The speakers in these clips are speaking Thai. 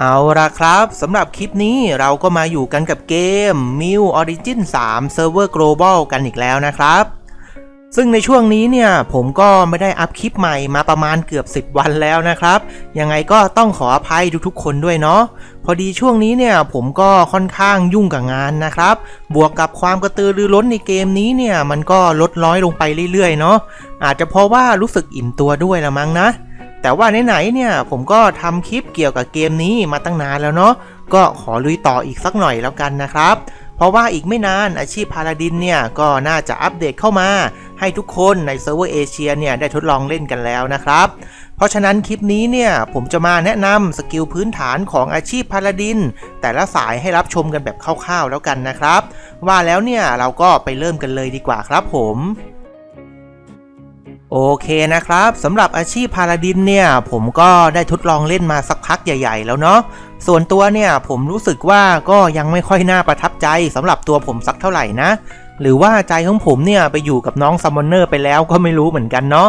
เอาละครับสำหรับคลิปนี้เราก็มาอยู่กันกับเกม m i l Origin 3 Server Global กันอีกแล้วนะครับ ซึ่งในช่วงนี้เนี่ยผมก็ไม่ได้อัพคลิปใหม่มาประมาณเกือบ 10 วันแล้วนะครับ ยังไงก็ต้องขออภัยทุกๆคนด้วยเนาะพอดีช่วงนี้เนี่ยผมก็ค่อนข้างยุ่งกับงานนะครับ บวกกับความกระตือรือร้นในเกมนี้เนี่ยมันก็ลดน้อยลงไปเรื่อยๆเนาะอาจจะเพราะว่ารู้สึกอิ่มตัวด้วยละมั้งนะ แต่ว่าไหนๆเนี่ยผมก็ทำคลิปเกี่ยวกับเกมนี้มาตั้งนานแล้วเนาะก็ขอลุยต่ออีกสักหน่อยแล้วกันนะครับ เพราะว่าอีกไม่นานอาชีพพาราดินเนี่ยก็น่าจะอัปเดตเข้ามาให้ทุกคนในเซิร์ฟเวอร์เอเชียเนี่ยได้ทดลองเล่นกันแล้วนะครับ เพราะฉะนั้นคลิปนี้เนี่ยผมจะมาแนะนำสกิลพื้นฐานของอาชีพพาราดิน แต่ละสายให้รับชมกันแบบคร่าวๆแล้วกันนะครับ ว่าแล้วเนี่ยเราก็ไปเริ่มกันเลยดีกว่าครับผม โอเคนะครับสำหรับอาชีพพาราดินเนี่ย ผมก็ได้ทดลองเล่นมาสักพักใหญ่ ๆ แล้วเนาะส่วนตัวเนี่ยผมรู้สึกว่าก็ยังไม่ค่อยน่าประทับใจสำหรับตัวผมสักเท่าไหร่นะ หรือว่าใจของผมเนี่ยไปอยู่กับน้องซัมมอนเนอร์ไปแล้วก็ไม่รู้เหมือนกันเนาะ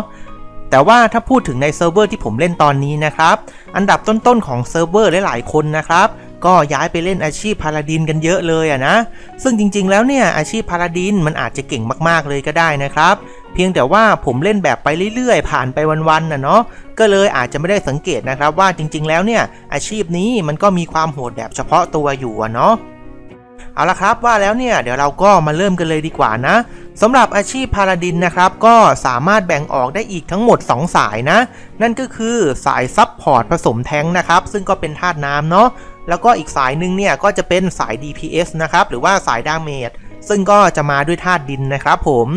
แต่ว่าถ้าพูดถึงในเซิร์ฟเวอร์ที่ผมเล่นตอนนี้นะครับ อันดับต้นๆของเซิร์ฟเวอร์หลายๆคนนะครับ ก็ย้ายไปเล่นอาชีพพาราดินกันเยอะเลยอะนะ ซึ่งจริงๆแล้วเนี่ยอาชีพพาราดินมันอาจจะเก่งมากๆเลยก็ได้นะครับ เพียงแต่ว่าผมเล่นแบบไปเรื่อยๆ ผ่านไปวันๆนะเนาะก็เลยอาจจะไม่ได้สังเกตนะครับว่าจริงๆ แล้วเนี่ยอาชีพนี้มันก็มีความโหดแบบเฉพาะตัวอยู่อะเนาะเอาละครับว่าแล้วเนี่ยเดี๋ยวเราก็มาเริ่มกันเลยดีกว่านะสำหรับอาชีพพาราดินนะครับ ก็สามารถแบ่งออกได้อีกทั้งหมด 2 สายนะ นั่นก็คือสายซับพอร์ตผสมแท้งนะครับ ซึ่งก็เป็นธาตุน้ำเนาะแล้วก็อีกสายหนึ่งเนี่ยก็จะเป็นสาย DPS นะครับ หรือว่าสายดาเมจ ซึ่งก็จะมาด้วยธาตุดินนะครับผม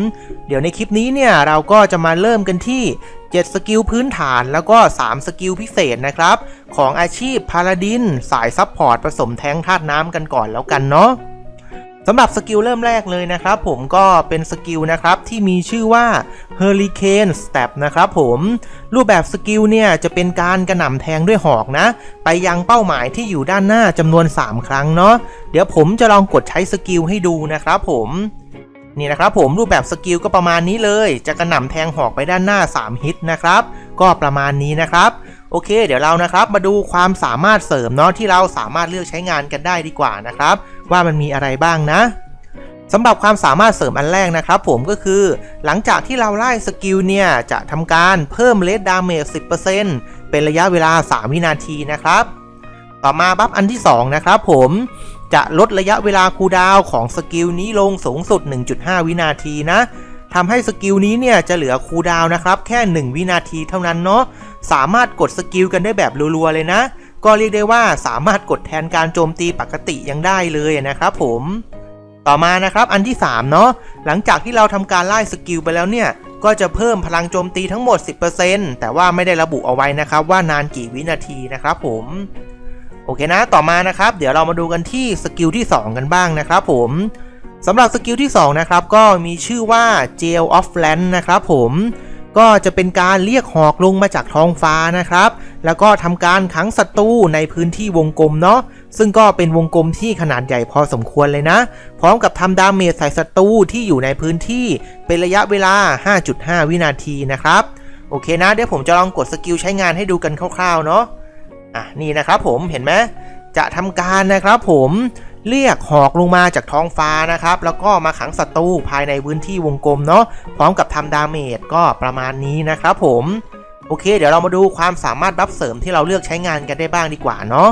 เดี๋ยวในคลิปนี้เนี่ยเราก็จะมาเริ่มกันที่ 7 สกิลพื้นฐานแล้วก็ 3 สกิลพิเศษนะครับ ของอาชีพพาราดิน สายซับพอร์ตผสมแท้งธาตุน้ำกันก่อนแล้วกันเนาะ สำหรับสกิลเริ่มแรกเลยนะครับผมก็เป็นสกิลนะครับที่มีชื่อว่า Hurricane Step นะครับผมรูปแบบสกิลเนี่ยจะเป็นการกระหน่ำแทงด้วยหอกนะ ไปยังเป้าหมายที่อยู่ด้านหน้าจำนวน 3 ครั้งเนาะเดี๋ยวผมจะลองกดใช้สกิลให้ดูนะครับผมนี่นะครับผมรูปแบบสกิลก็ประมาณนี้เลย จะกระหน่ำแทงหอกไปด้านหน้า 3 ฮิตนะครับ ก็ประมาณนี้นะครับโอเค เดี๋ยวเรานะครับมาดูความสามารถเสริมเนาะที่เราสามารถเลือกใช้งานกันได้ดีกว่านะครับ ว่ามันมีอะไรบ้างนะสำหรับความสามารถเสริมอันแรกนะครับผมก็คือ หลังจากที่เราไล่สกิลเนี่ย จะทำการเพิ่มเลดดาเมจ 10%เป็นระยะเวลา 3 วินาทีนะครับ ต่อมาบัฟอันที่ 2 นะครับผมจะลดระยะเวลาคูดาวของสกิลนี้ลงสูงสุด 1.5 วินาทีนะทำให้สกิลนี้เนี่ยจะเหลือคูดาวนะครับ แค่ 1 วินาทีเท่านั้นเนาะสามารถกดสกิลกันได้แบบรัวๆเลยนะ ก็เรียกได้ว่าสามารถกดแทนการโจมตีปกติยังได้เลยนะครับผมต่อมานะครับอันที่ 3 เนาะหลังจากที่เราทำการไล่สกิลไปแล้วเนี่ย ก็จะเพิ่มพลังโจมตีทั้งหมด 10%แต่ว่าไม่ได้ระบุเอาไว้นะครับว่านานกี่วินาทีนะครับผมโอเคนะต่อมานะครับเดี๋ยวเรามาดูกันที่สกิลที่ 2 กันบ้างนะครับผมสำหรับสกิลที่ 2 นะครับ ก็มีชื่อว่า Gel of Land นะครับผม ก็จะเป็นการเรียกหอกลงมาจากท้องฟ้านะครับ แล้วก็ทำการขังศัตรูในพื้นที่วงกลมเนาะ ซึ่งก็เป็นวงกลมที่ขนาดใหญ่พอสมควรเลยนะ พร้อมกับทำดาเมจใส่ศัตรูที่อยู่ในพื้นที่เป็นระยะเวลา 5.5 วินาทีนะครับ โอเคนะ เดี๋ยวผมจะลองกดสกิลใช้งานให้ดูกันคร่าวๆเนาะ อะนี่นะครับผมเห็นไหมจะทำการนะครับผม เรียกหอกลงมาจากท้องฟ้านะครับ แล้วก็มาขังศัตรูภายในพื้นที่วงกลมเนาะพร้อมกับทำดาเมจก็ประมาณนี้นะครับผมโอเค เดี๋ยวเรามาดูความสามารถบัฟเสริมที่เราเลือกใช้งานกันได้บ้างดีกว่าเนาะ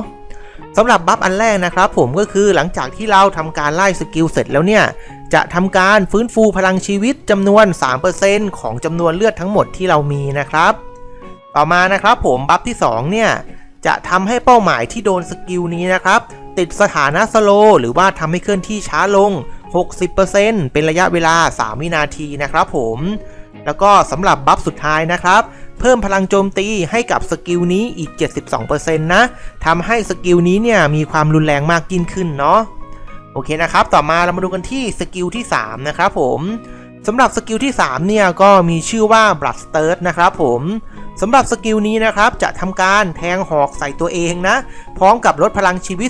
สำหรับบัฟอันแรกนะครับผมก็คือหลังจากที่เราทำการไล่สกิลเสร็จแล้วเนี่ย จะทำการฟื้นฟูพลังชีวิตจำนวน 3%ของจำนวนเลือดทั้งหมดที่เรามีนะครับ ต่อมานะครับผมบัฟที่ 2 เนี่ย จะทำให้เป้าหมายที่โดนสกิลนี้นะครับ ติดสถานะสโลหรือว่าทำให้เคลื่อนที่ช้าลง 60%เป็นระยะเวลา 3 วินาทีนะครับผมแล้วก็สำหรับบัฟสุดท้ายนะครับ เพิ่มพลังโจมตีให้กับสกิลนี้อีก 72%นะทำให้สกิลนี้เนี่ยมีความรุนแรงมากยิ่งขึ้นเนาะโอเคนะครับ ต่อมาเรามาดูกันที่สกิลที่ 3 นะครับผม สำหรับสกิลที่ 3 เนี่ยก็มีชื่อว่า Blood s t i r นะครับผมสำหรับสกิลนี้นะครับจะทำการแทงหอกใส่ตัวเองนะ พร้อมกับลดพลังชีวิต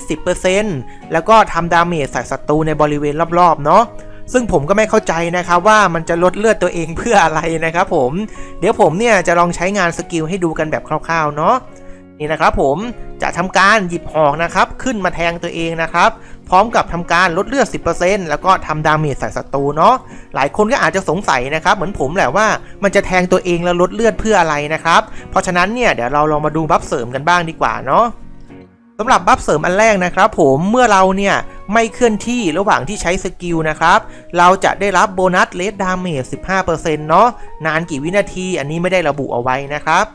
10%แล้วก็ทำดาเมจใส่ศัตรูในบริเวณรอบๆเนาะซึ่งผมก็ไม่เข้าใจนะครับว่ามันจะลดเลือดตัวเองเพื่ออะไรนะครับผม เดี๋ยวผมเนี่ยจะลองใช้งานสกิลให้ดูกันแบบคร่าวๆเนาะ นี่นะครับผมจะทำการหยิบหอกนะครับขึ้นมาแทงตัวเองนะครับพร้อมกับทำการลดเลือด 10%แล้วก็ทำดาเมจใส่ศัตรูเนาะหลายคนก็อาจจะสงสัยนะครับเหมือนผมแหละว่ามันจะแทงตัวเองแล้วลดเลือดเพื่ออะไรนะครับเพราะฉะนั้นเนี่ยเดี๋ยวเราลองมาดูบัฟเสริมกันบ้างดีกว่าเนาะสำหรับบัฟเสริมอันแรกนะครับผมเมื่อเราเนี่ยไม่เคลื่อนที่ระหว่างที่ใช้สกิลนะครับเราจะได้รับโบนัสเลสดาเมจ 15%เนาะนานกี่วินาทีอันนี้ไม่ได้ระบุเอาไว้นะครับ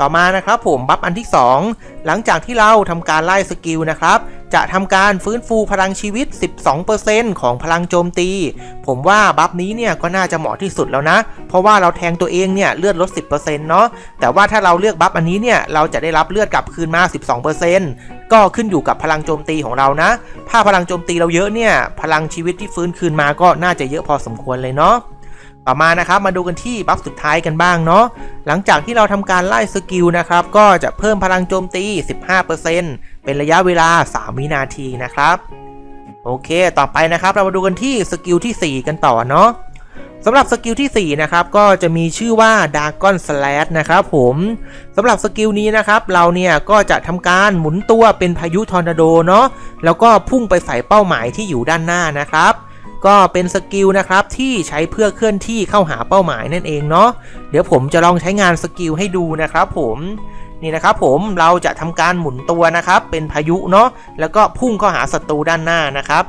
ต่อมานะครับผมบัฟอันที่ 2 หลังจากที่เราทำการไล่สกิลนะครับ จะทำการฟื้นฟูพลังชีวิต 12%ของพลังโจมตี ผมว่าบัฟนี้เนี่ยก็น่าจะเหมาะที่สุดแล้วนะ เพราะว่าเราแทงตัวเองเนี่ยเลือดลด 10%เนาะแต่ว่าถ้าเราเลือกบัฟอันนี้เนี่ยเราจะได้รับเลือดกลับคืนมา 12%ก็ขึ้นอยู่กับพลังโจมตีของเรานะ ถ้าพลังโจมตีเราเยอะเนี่ยพลังชีวิตที่ฟื้นคืนมาก็น่าจะเยอะพอสมควรเลยเนาะ ต่อมานะครับมาดูกันที่บัฟสุดท้ายกันบ้างเนาะหลังจากที่เราทำการไล่สกิลนะครับก็จะเพิ่มพลังโจมตี 15%เป็นระยะเวลา 3 วินาทีนะครับโอเค ต่อไปนะครับเรามาดูกันที่สกิลที่ 4 กันต่อเนาะสำหรับสกิลที่ 4 นะครับ ก็จะมีชื่อว่า Dragon Slash นะครับผมสำหรับสกิลนี้นะครับ เราเนี่ยก็จะทำการหมุนตัวเป็นพายุทอร์นาโดเนาะแล้วก็พุ่งไปใส่เป้าหมายที่อยู่ด้านหน้านะครับ ก็เป็นสกิลนะครับที่ใช้เพื่อเคลื่อนที่เข้าหาเป้าหมายนั่นเองเนาะเดี๋ยวผมจะลองใช้งานสกิลให้ดูนะครับผมนี่นะครับผมเราจะทำการหมุนตัวนะครับ เป็นพายุเนาะแล้วก็พุ่งเข้าหาศัตรูด้านหน้านะครับ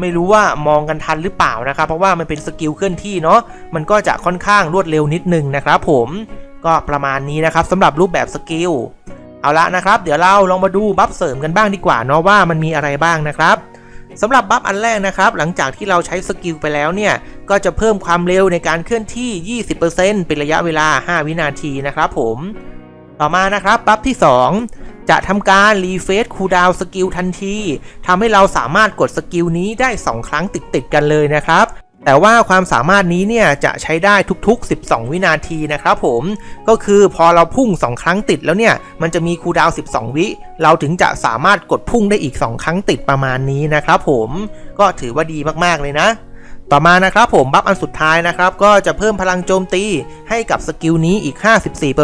ไม่รู้ว่ามองกันทันหรือเปล่านะครับ เพราะว่ามันเป็นสกิลเคลื่อนที่เนาะมันก็จะค่อนข้างรวดเร็วนิดนึงนะครับผมก็ประมาณนี้นะครับสำหรับรูปแบบสกิลเอาละนะครับ เดี๋ยวเราลองมาดูบัฟเสริมกันบ้างดีกว่าเนาะว่ามันมีอะไรบ้างนะครับ สำหรับบัฟอันแรกนะครับ หลังจากที่เราใช้สกิลไปแล้วเนี่ย ก็จะเพิ่มความเร็วในการเคลื่อนที่ 20%เป็นระยะเวลา 5 วินาทีนะครับผม ต่อมานะครับบัฟที่ 2 จะทำการรีเฟซคูลดาวสกิลทันทีทำให้เราสามารถกดสกิลนี้ได้ 2 ครั้งติดๆกันเลยนะครับ แต่ว่าความสามารถนี้เนี่ยจะใช้ได้ทุกๆ 12 วินาทีนะครับผม ก็คือพอเราพุ่ง 2 ครั้งติดแล้วเนี่ย มันจะมีคูดาว 12 วิ เราถึงจะสามารถกดพุ่งได้อีก 2 ครั้งติดประมาณนี้นะครับผม ก็ถือว่าดีมากๆเลยนะต่อมานะครับผมบัฟอันสุดท้ายนะครับก็จะเพิ่มพลังโจมตีให้กับสกิลนี้อีก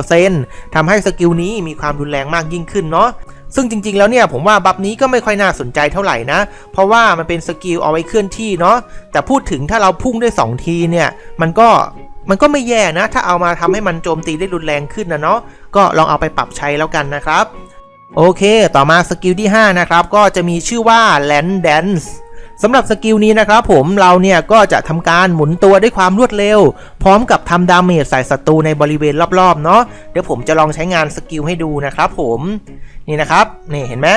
54%ทำให้สกิลนี้มีความรุนแรงมากยิ่งขึ้นเนาะ ซึ่งจริงๆแล้วเนี่ยผมว่าบัฟนี้ก็ไม่ค่อยน่าสนใจเท่าไหร่นะ เพราะว่ามันเป็นสกิลเอาไว้เคลื่อนที่เนาะแต่พูดถึงถ้าเราพุ่งได้2ทีเนี่ย มันก็มันก็ไม่แย่นะ ถ้าเอามาทำให้มันโจมตีได้รุนแรงขึ้นนะเนาะก็ลองเอาไปปรับใช้แล้วกันนะครับ โอเค ต่อมาสกิลที่ 5 นะครับ ก็จะมีชื่อว่า Land Dance สำหรับสกิลนี้นะครับผมเราเนี่ยก็จะทำการหมุนตัวด้วยความรวดเร็ว พร้อมกับทำดาเมจใส่ศัตรูในบริเวณรอบๆเนาะเดี๋ยวผมจะลองใช้งานสกิลให้ดูนะครับผมนี่นะครับนี่เห็นไหม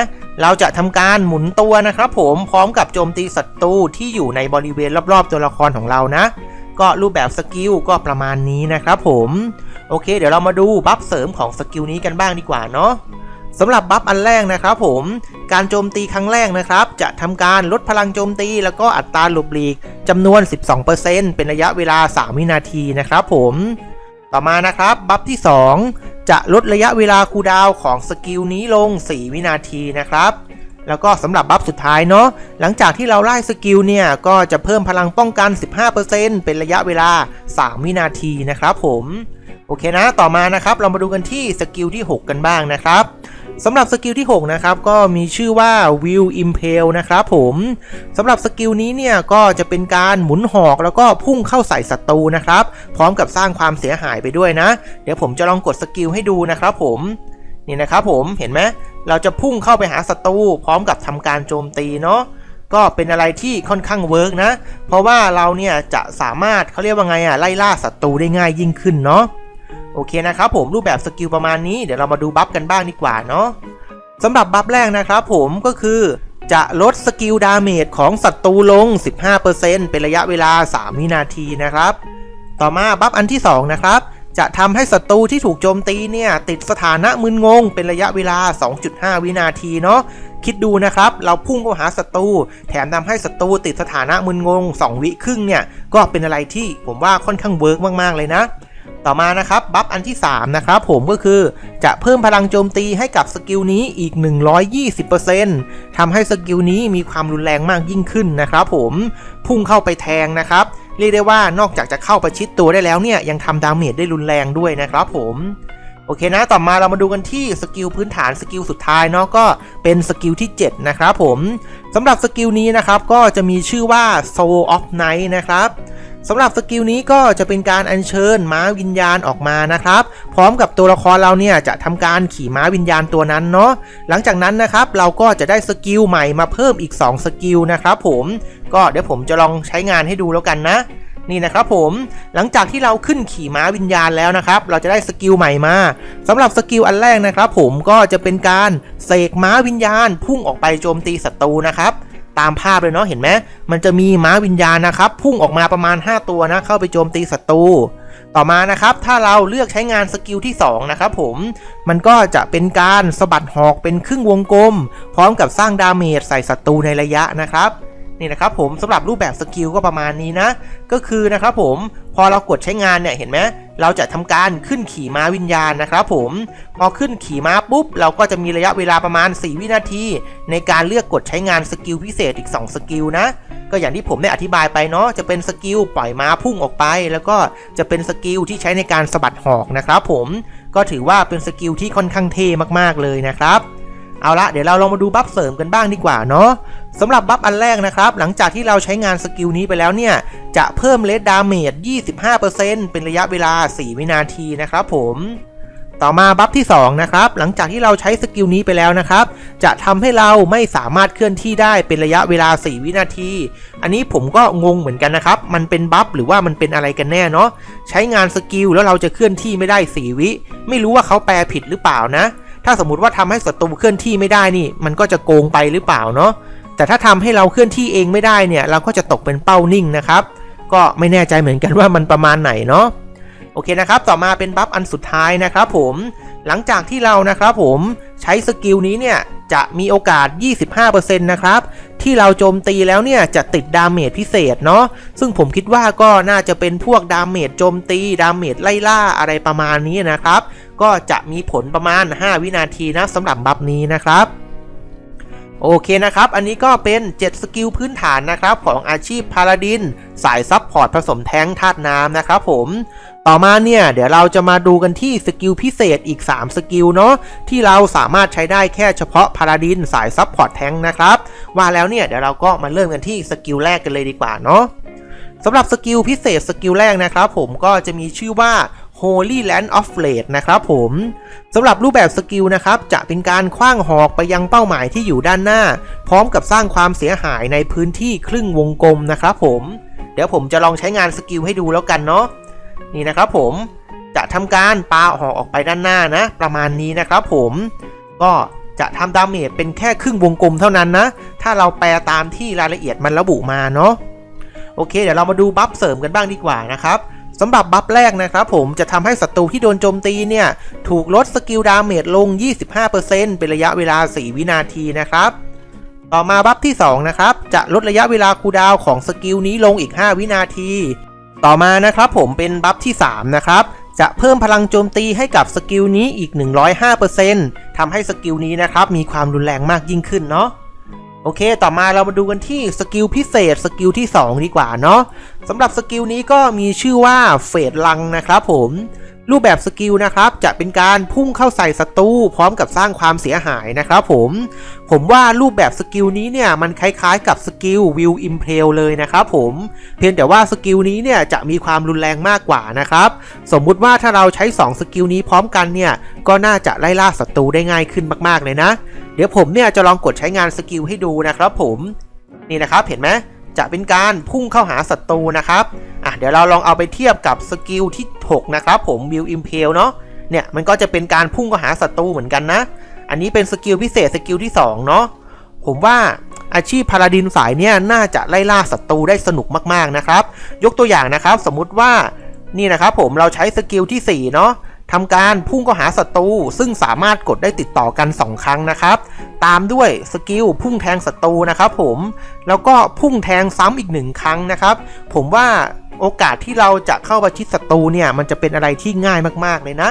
เราจะทำการหมุนตัวนะครับผมพร้อมกับโจมตีศัตรูที่อยู่ในบริเวณรอบๆ ตัวละครของเรานะ ก็รูปแบบสกิลก็ประมาณนี้นะครับผมโอเค เดี๋ยวเรามาดูบัฟเสริมของสกิลนี้กันบ้างดีกว่าเนาะ สำหรับบัฟอันแรกนะครับผมการโจมตีครั้งแรกนะครับ จะทำการลดพลังโจมตี แล้วก็อัตราหลบหลีกจำนวน 12%เป็นระยะเวลา 3 วินาทีนะครับผมต่อมานะครับบัฟที่ 2 จะลดระยะเวลาคูดาวของสกิลนี้ลง 4 วินาทีนะครับ แล้วก็สำหรับบัฟสุดท้ายเนาะหลังจากที่เราไล่สกิลเนี่ยก็จะเพิ่มพลังป้องกัน 15%เป็นระยะเวลา 3 วินาทีนะครับผมโอเคนะต่อมานะครับเรามาดูกันที่สกิลที่ 6 กันบ้างนะครับ สำหรับสกิลที่ 6 นะครับก็มีชื่อว่า Will Impale นะครับผมสำหรับสกิลนี้เนี่ยก็จะเป็นการหมุนหอกแล้วก็พุ่งเข้าใส่ศัตรูนะครับ พร้อมกับสร้างความเสียหายไปด้วยนะ เดี๋ยวผมจะลองกดสกิลให้ดูนะครับผมนี่นะครับผมเห็นไหมเราจะพุ่งเข้าไปหาศัตรูพร้อมกับทำการโจมตีเนาะก็เป็นอะไรที่ค่อนข้างเวิร์กนะ เพราะว่าเราเนี่ยจะสามารถเขาเรียกว่าไงอะไล่ล่าศัตรูได้ง่ายยิ่งขึ้นเนาะ โอเคนะครับผมรูปแบบสกิลประมาณนี้เดี๋ยวเรามาดูบัฟกันบ้างดีกว่าเนาะสำหรับบัฟแรกนะครับผมก็คือจะลดสกิลดาเมจของศัตรูลง 15%เป็นระยะเวลา 3 วินาทีนะครับ ต่อมาบัฟอันที่ 2 นะครับ จะทำให้ศัตรูที่ถูกโจมตีเนี่ย ติดสถานะมึนงง เป็นระยะเวลา 2.5 วินาทีเนาะคิดดูนะครับ เราพุ่งเข้าหาศัตรูแถมทำให้ศัตรูติดสถานะมึนงง 2 วิครึ่งเนี่ย ก็เป็นอะไรที่ผมว่าค่อนข้างเวิร์กมาก ๆ เลยนะ ต่อมานะครับบัฟอันที่ 3 นะครับผมก็คือจะเพิ่มพลังโจมตีให้กับสกิลนี้อีก 120%ทำให้สกิลนี้มีความรุนแรงมากยิ่งขึ้นนะครับผมพุ่งเข้าไปแทงนะครับ เรียกได้ว่านอกจากจะเข้าประชิดตัวได้แล้วเนี่ย ยังทำดาเมจได้รุนแรงด้วยนะครับผมโอเคนะ ต่อมาเรามาดูกันที่สกิลพื้นฐานสกิลสุดท้ายเนาะก็เป็นสกิลที่ 7 นะครับผมสำหรับสกิลนี้นะครับก็จะมีชื่อว่า Soul of Night นะครับ สำหรับสกิลนี้ก็จะเป็นการอัญเชิญม้าวิญญาณออกมานะครับ พร้อมกับตัวละครเราเนี่ยจะทำการขี่ม้าวิญญาณตัวนั้นเนาะหลังจากนั้นนะครับเราก็จะได้สกิลใหม่มาเพิ่มอีก 2 สกิลนะครับผมก็เดี๋ยวผมจะลองใช้งานให้ดูแล้วกันนะนี่นะครับผมหลังจากที่เราขึ้นขี่ม้าวิญญาณแล้วนะครับ เราจะได้สกิลใหม่มาสำหรับสกิลอันแรกนะครับ ผมก็จะเป็นการเสกม้าวิญญาณพุ่งออกไปโจมตีศัตรูนะครับ ตามภาพเลยเนาะเห็นไหมมันจะมีม้าวิญญาณนะครับ พุ่งออกมาประมาณ 5 ตัวนะเข้าไปโจมตีศัตรูต่อมานะครับ ถ้าเราเลือกใช้งานสกิลที่ 2 นะครับผมมันก็จะเป็นการสะบัดหอกเป็นครึ่งวงกลม พร้อมกับสร้างดาเมจใส่ศัตรูในระยะนะครับนี่นะครับผมสำหรับรูปแบบสกิลก็ประมาณนี้นะ ก็คือนะครับผม พอเรากดใช้งานเนี่ยเห็นไหมเราจะทำการขึ้นขี่ม้าวิญญาณนะครับผมพอขึ้นขี่ม้าปุ๊บ เราก็จะมีระยะเวลาประมาณ 4 วินาที ในการเลือกกดใช้งานสกิลพิเศษอีก 2 สกิลนะก็อย่างที่ผมได้อธิบายไปเนาะจะเป็นสกิลปล่อยม้าพุ่งออกไป แล้วก็จะเป็นสกิลที่ใช้ในการสะบัดหอกนะครับผมก็ถือว่าเป็นสกิลที่ค่อนข้างเท่มากๆเลยนะครับ เอาละเดี๋ยวเราลองมาดูบัฟเสริมกันบ้างดีกว่าเนาะสำหรับบัฟอันแรกนะครับ หลังจากที่เราใช้งานสกิลนี้ไปแล้วเนี่ย จะเพิ่มเลดดาเมจ 25%เป็นระยะเวลา 4 วินาทีนะครับผมต่อมาบัฟที่ 2 นะครับ หลังจากที่เราใช้สกิลนี้ไปแล้วนะครับ จะทำให้เราไม่สามารถเคลื่อนที่ได้เป็นระยะเวลา 4 วินาที อันนี้ผมก็งงเหมือนกันนะครับ มันเป็นบัฟหรือว่ามันเป็นอะไรกันแน่เนาะใช้งานสกิลแล้วเราจะเคลื่อนที่ไม่ได้ 4 วิ ไม่รู้ว่าเขาแปลผิดหรือเปล่านะ ถ้าสมมติว่าทำให้ศัตรูเคลื่อนที่ไม่ได้นี่ มันก็จะโกงไปหรือเปล่าเนาะแต่ถ้าทำให้เราเคลื่อนที่เองไม่ได้เนี่ย เราก็จะตกเป็นเป้านิ่งนะครับ ก็ไม่แน่ใจเหมือนกันว่ามันประมาณไหนเนาะโอเคนะครับ ต่อมาเป็นบัฟอันสุดท้ายนะครับผม หลังจากที่เรานะครับผมใช้สกิลนี้เนี่ยจะมีโอกาส 25%นะครับ ที่เราโจมตีแล้วเนี่ยจะติดดาเมจพิเศษเนาะ ซึ่งผมคิดว่าก็น่าจะเป็นพวกดาเมจโจมตี ดาเมจไล่ล่าอะไรประมาณนี้นะครับ ก็จะมีผลประมาณ 5 วินาทีนะสำหรับบัฟนี้นะครับโอเคนะครับ อันนี้ก็เป็น 7 สกิลพื้นฐานนะครับ ของอาชีพพาลาดิน สายซับพอร์ตผสมแท้งธาตุน้ำนะครับผม ต่อมาเนี่ย เดี๋ยวเราจะมาดูกันที่สกิลพิเศษอีก 3 สกิลเนาะที่เราสามารถใช้ได้แค่เฉพาะพาลาดินสายซับพอร์ตแท้งนะครับ ว่าแล้วเนี่ย เดี๋ยวเราก็มาเริ่มกันที่สกิลแรกกันเลยดีกว่าเนาะสำหรับสกิลพิเศษสกิลแรกนะครับผมก็จะมีชื่อว่า Holy Land of Blade นะครับผมสำหรับรูปแบบสกิลนะครับ จะเป็นการคว้างหอกไปยังเป้าหมายที่อยู่ด้านหน้า พร้อมกับสร้างความเสียหายในพื้นที่ครึ่งวงกลมนะครับผมเดี๋ยวผมจะลองใช้งานสกิลให้ดูแล้วกันเนาะนี่นะครับผมจะทำการปาหอกออกไปด้านหน้านะ ประมาณนี้นะครับผมก็จะทำดาเมจเป็นแค่ครึ่งวงกลมเท่านั้นนะ ถ้าเราแปลตามที่รายละเอียดมันระบุมาเนาะโอเค เดี๋ยวเรามาดูบัฟเสริมกันบ้างดีกว่านะครับ สำหรับบัฟแรกนะครับผมจะทำให้ศัตรูที่โดนโจมตีเนี่ย ถูกลดสกิลดาเมจลง 25%เป็นระยะเวลา 4 วินาทีนะครับ ต่อมาบัฟที่ 2 นะครับ จะลดระยะเวลาคูดาวของสกิลนี้ลงอีก 5 วินาที ต่อมานะครับผมเป็นบัฟที่ 3 นะครับ จะเพิ่มพลังโจมตีให้กับสกิลนี้อีก 105%ทำให้สกิลนี้นะครับมีความรุนแรงมากยิ่งขึ้นเนาะ โอเค ต่อมาเรามาดูกันที่สกิลพิเศษสกิลที่ 2 ดีกว่าเนาะสำหรับสกิลนี้ก็มีชื่อว่าเฟดลังนะครับผม รูปแบบสกิลนะครับจะเป็นการพุ่งเข้าใส่ศัตรูพร้อมกับสร้างความเสียหายนะครับผมผมว่ารูปแบบสกิลนี้เนี่ยมันคล้ายๆกับสกิลวิวอิมเพลเลยนะครับผมเพียงแต่ว่าสกิลนี้เนี่ยจะมีความรุนแรงมากกว่านะครับสมมุติว่าถ้าเราใช้ 2 สกิลนี้พร้อมกันเนี่ยก็น่าจะไล่ล่าศัตรูได้ง่ายขึ้นมากๆเลยนะ เดี๋ยวผมเนี่ยจะลองกดใช้งานสกิลให้ดูนะครับผมนี่นะครับเห็นไหมจะเป็นการพุ่งเข้าหาศัตรูนะครับ อะเดี๋ยวเราลองเอาไปเทียบกับสกิลที่ 6 นะครับผมวิวอิมเพลเนาะเนี่ยมันก็จะเป็นการพุ่งเข้าหาศัตรูเหมือนกันนะ อันนี้เป็นสกิลพิเศษสกิลที่ 2 เนาะผมว่าอาชีพพาราดินสายเนี่ยน่าจะไล่ล่าศัตรูได้สนุกมากๆนะครับ ยกตัวอย่างนะครับ สมมุติว่านี่นะครับผมเราใช้สกิลที่ 4 เนาะทำการพุ่งเข้าหาศัตรูซึ่งสามารถกดได้ติดต่อกัน 2 ครั้งนะครับ ตามด้วยสกิลพุ่งแทงศัตรูนะครับผมแล้วก็พุ่งแทงซ้ำอีกหนึ่งครั้งนะครับ ผมว่า โอกาสที่เราจะเข้าประชิดศัตรูเนี่ยมันจะเป็นอะไรที่ง่ายมากๆเลยนะ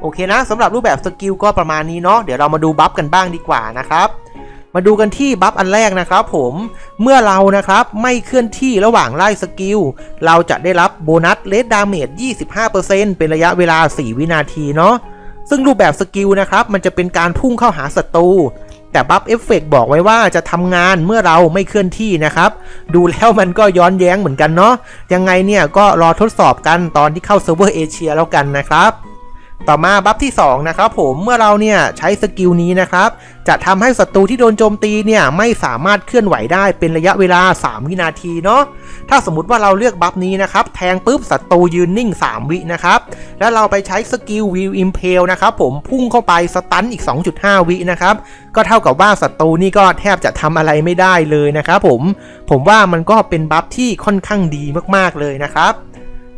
โอเคนะสำหรับรูปแบบสกิลก็ประมาณนี้เนาะเดี๋ยวเรามาดูบัฟกันบ้างดีกว่านะครับมาดูกันที่บัฟอันแรกนะครับผมเมื่อเรานะครับไม่เคลื่อนที่ระหว่างไล่สกิล เราจะได้รับโบนัสเลดดาเมจ 25%เป็นระยะเวลา 4 วินาทีเนาะซึ่งรูปแบบสกิลนะครับมันจะเป็นการพุ่งเข้าหาศัตรู แต่บัฟเอฟเฟกบอกไว้ว่าจะทำงานเมื่อเราไม่เคลื่อนที่นะครับ ดูแล้วมันก็ย้อนแย้งเหมือนกันเนาะยังไงเนี่ยก็รอทดสอบกันตอนที่เข้าเซิร์ฟเวอร์เอเชียแล้วกันนะครับต่อมาบัฟที่2นะครับผมเมื่อเราเนี่ยใช้สกิลนี้นะครับจะทำให้ศัตรูที่โดนโจมตีเนี่ยไม่สามารถเคลื่อนไหวได้เป็นระยะเวลา 3 วินาทีเนาะถ้าสมมติว่าเราเลือกบัฟนี้นะครับแทงปุ๊บศัตรูยืนนิ่ง 3 วินะครับ แล้วเราไปใช้สกิลวิวอิมเพลนะครับผมพุ่งเข้าไปสตันอีก 2.5 วินะครับ ก็เท่ากับว่าศัตรูนี่ก็แทบจะทำอะไรไม่ได้เลยนะครับผมผมว่ามันก็เป็นบัฟที่ค่อนข้างดีมากๆเลยนะครับ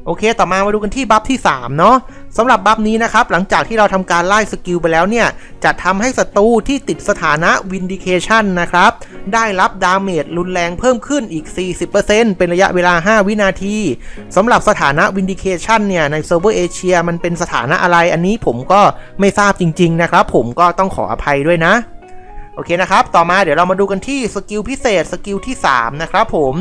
โอเค ต่อมามาดูกันที่บัฟที่ 3 เนาะสำหรับบัฟนี้นะครับ หลังจากที่เราทำการไล่สกิลไปแล้วเนี่ย จะทำให้ศัตรูที่ติดสถานะ Vindication นะครับ ได้รับดาเมจรุนแรงเพิ่มขึ้นอีก 40%เป็นระยะเวลา 5 วินาทีสำหรับสถานะ Vindication เนี่ย ในเซิร์ฟเวอร์เอเชียมันเป็นสถานะอะไรอันนี้ผมก็ไม่ทราบจริง ๆ นะครับ ผมก็ต้องขออภัยด้วยนะ โอเคนะครับ ต่อมาเดี๋ยวเรามาดูกันที่สกิลพิเศษสกิลที่ 3 นะครับผม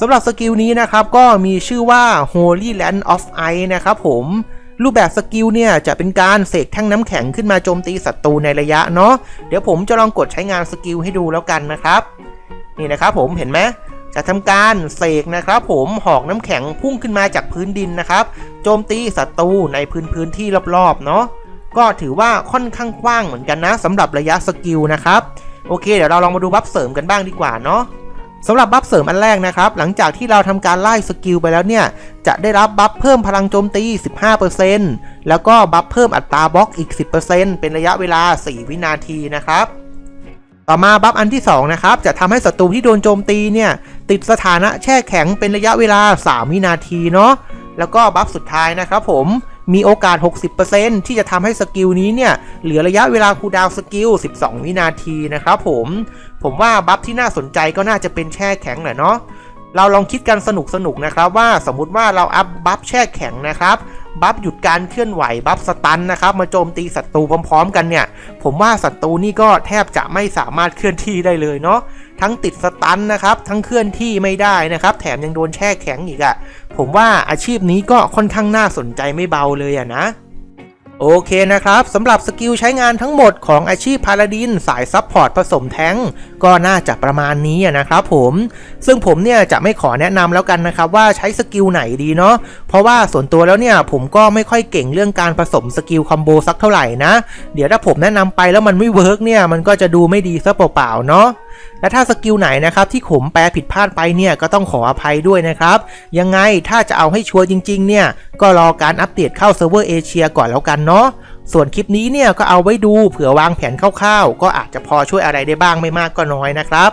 สำหรับสกิลนี้นะครับก็มีชื่อว่า Holy Land of Ice นะครับผมรูปแบบสกิลเนี่ย จะเป็นการเสกแท่งน้ำแข็งขึ้นมาโจมตีศัตรูในระยะเนาะเดี๋ยวผมจะลองกดใช้งานสกิลให้ดูแล้วกันนะครับ นี่นะครับผมเห็นไหมจะทำการเสกนะครับผมหอกน้ำแข็งพุ่งขึ้นมาจากพื้นดินนะครับ โจมตีศัตรูในพื้นพื้นที่รอบๆเนาะ ก็ถือว่าค่อนข้างกว้างเหมือนกันนะสำหรับระยะสกิลนะครับโอเคเดี๋ยวเราลองมาดูบัฟเสริมกันบ้างดีกว่าเนาะสำหรับบัฟเสริมอันแรกนะครับ หลังจากที่เราทำการไล่สกิลไปแล้วเนี่ย จะได้รับบัฟเพิ่มพลังโจมตี 15%แล้วก็บัฟเพิ่มอัตราบล็อกอีก 10%เป็นระยะเวลา 4 วินาทีนะครับ ต่อมาบัฟอันที่ 2 นะครับ จะทำให้ศัตรูที่โดนโจมตีเนี่ย ติดสถานะแช่แข็งเป็นระยะเวลา 3 วินาทีเนาะแล้วก็บัฟสุดท้ายนะครับผม มีโอกาส 60%ที่จะทำให้สกิลนี้เนี่ยเหลือระยะเวลาคูดาวสกิล 12 วินาทีนะครับผม ผมว่าบัฟที่น่าสนใจก็น่าจะเป็นแช่แข็งแหละเนาะเราลองคิดกันสนุกสนุกๆนะครับว่าสมมุติว่าเราอัพบัฟแช่แข็งนะครับ บัฟหยุดการเคลื่อนไหวบัฟสตันนะครับมาโจมตีศัตรูพร้อมๆ กันเนี่ย ผมว่าศัตรูนี่ก็แทบจะไม่สามารถเคลื่อนที่ได้เลยเนาะทั้งติดสตันนะครับ ทั้งเคลื่อนที่ไม่ได้นะครับ แถมยังโดนแช่แข็งอีกอะ่ะผมว่าอาชีพนี้ก็ค่อนข้างน่าสนใจไม่เบาเลยอะนะ โอเคนะครับสำหรับสกิลใช้งานทั้งหมดของอาชีพพาราดินสายซับพอร์ตผสมแท้งก็น่าจะประมาณนี้นะครับผม ซึ่งผมเนี่ยจะไม่ขอแนะนำแล้วกันนะครับว่าใช้สกิลไหนดีเนาะเพราะว่าส่วนตัวแล้วเนี่ยผมก็ไม่ค่อยเก่งเรื่องการผสมสกิลคอมโบสักเท่าไหร่นะ เดี๋ยวถ้าผมแนะนำไปแล้วมันไม่เวิร์กเนี่ยมันก็จะดูไม่ดีซะเปล่าๆเนาะ และถ้าสกิลไหนนะครับที่ผมแปลผิดพลาดไปเนี่ยก็ต้องขออภัยด้วยนะครับ ยังไงถ้าจะเอาให้ชัวร์จริงๆ เนี่ยก็รอการอัปเดตเข้าเซิร์ฟเวอร์เอเชียก่อนแล้วกันเนาะส่วนคลิปนี้เนี่ยก็เอาไว้ดูเผื่อวางแผนคร่าวๆ ก็อาจจะพอช่วยอะไรได้บ้างไม่มากก็น้อยนะครับ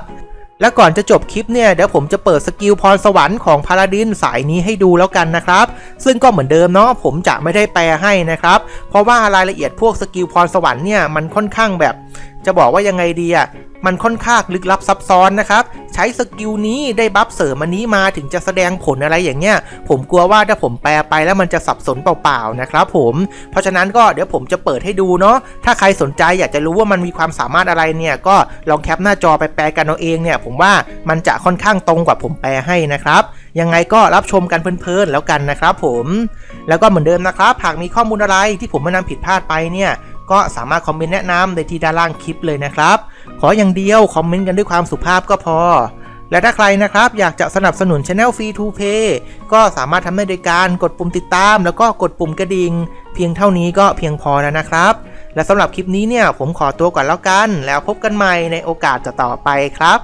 และก่อนจะจบคลิปเนี่ยเดี๋ยวผมจะเปิดสกิลพรสวรรค์ของพาราดินสายนี้ให้ดูแล้วกันนะครับ ซึ่งก็เหมือนเดิมเนาะผมจะไม่ได้แปลให้นะครับ เพราะว่ารายละเอียดพวกสกิลพรสวรรค์เนี่ยมันค่อนข้างแบบ จะบอกว่ายังไงดีอะมันค่อนข้างลึกลับซับซ้อนนะครับ ใช้สกิลนี้ได้บัฟเสริมอันนี้มาถึงจะแสดงผลอะไรอย่างเงี้ย ผมกลัวว่าถ้าผมแปลไปแล้วมันจะสับสนเปล่าๆนะครับผม เพราะฉะนั้นก็เดี๋ยวผมจะเปิดให้ดูเนาะ ถ้าใครสนใจอยากจะรู้ว่ามันมีความสามารถอะไรเนี่ย ก็ลองแคปหน้าจอไปแปลกันเอาเองเนี่ย ผมว่ามันจะค่อนข้างตรงกว่าผมแปลให้นะครับ ยังไงก็รับชมกันเพลินๆแล้วกันนะครับผม แล้วก็เหมือนเดิมนะครับ หากมีข้อมูลอะไรที่ผมแนะนำผิดพลาดไปเนี่ย ก็สามารถคอมเมนต์แนะนำในที่ด้านล่างคลิปเลยนะครับ ขออย่างเดียวคอมเมนต์กันด้วยความสุภาพก็พอ และถ้าใครนะครับอยากจะสนับสนุน Channel Free to Pay ก็สามารถทำได้โดยการกดปุ่มติดตาม แล้วก็กดปุ่มกระดิ่งเพียงเท่านี้ก็เพียงพอแล้วนะครับ และสำหรับคลิปนี้เนี่ยผมขอตัวก่อนแล้วกัน แล้วพบกันใหม่ในโอกาสต่อไปครับ